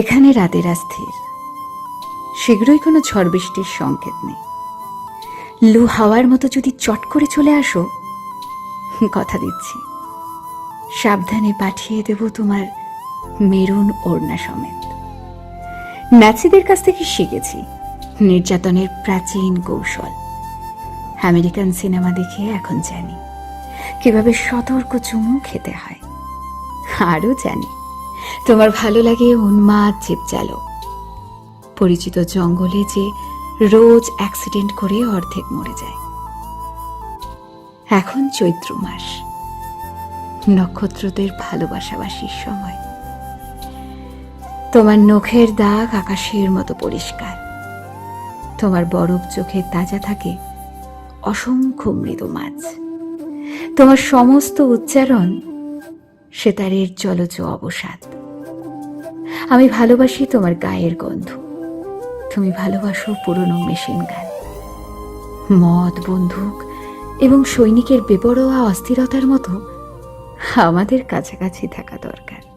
এখানে রাতের স্থির শীঘ্রই কোনো ঝড় বৃষ্টির সংকেত নেই। লু হাওয়ার মতো যদি চট করে চলে আসো, কথা দিচ্ছি। সাবধানে পাঠিয়ে দেব তোমার মেরুন ওড়না সমেত। নাচিদের কাছ থেকে শিখেছি নির্যাতনের প্রাচীন কৌশল। আমেরিকান সিনেমা দেখে এখন জানি, কীভাবে সতর্ক চুমু খেতে হয়। আরও জানি। তোমার ভালো লাগে উন্মাদ চিপচালো পরিচিত জঙ্গলে যে রোজ অ্যাক্সিডেন্ট করে অর্ধেক মরে যায়। এখন চৈত্র মাস। নক্ষত্রদের ভালোবাসাবাসির সময়। তোমার নখের দাগ আকাশের মতো পরিষ্কার। তোমার বরফ চোখে তাজা থাকে অসংখ্য মৃদু মাছ। তোমার সমস্ত উচ্চারণ সেতারের জলজ অবসাদ। আমি ভালোবাসি তোমার গায়ের গন্ধ। তুমি ভালোবাসো পুরনো মেশিন গান। মদ, বন্দুক এবং সৈনিকের বেপরোয়া অস্থিরতার মতো আমাদের কাছাকাছি থাকা দরকার।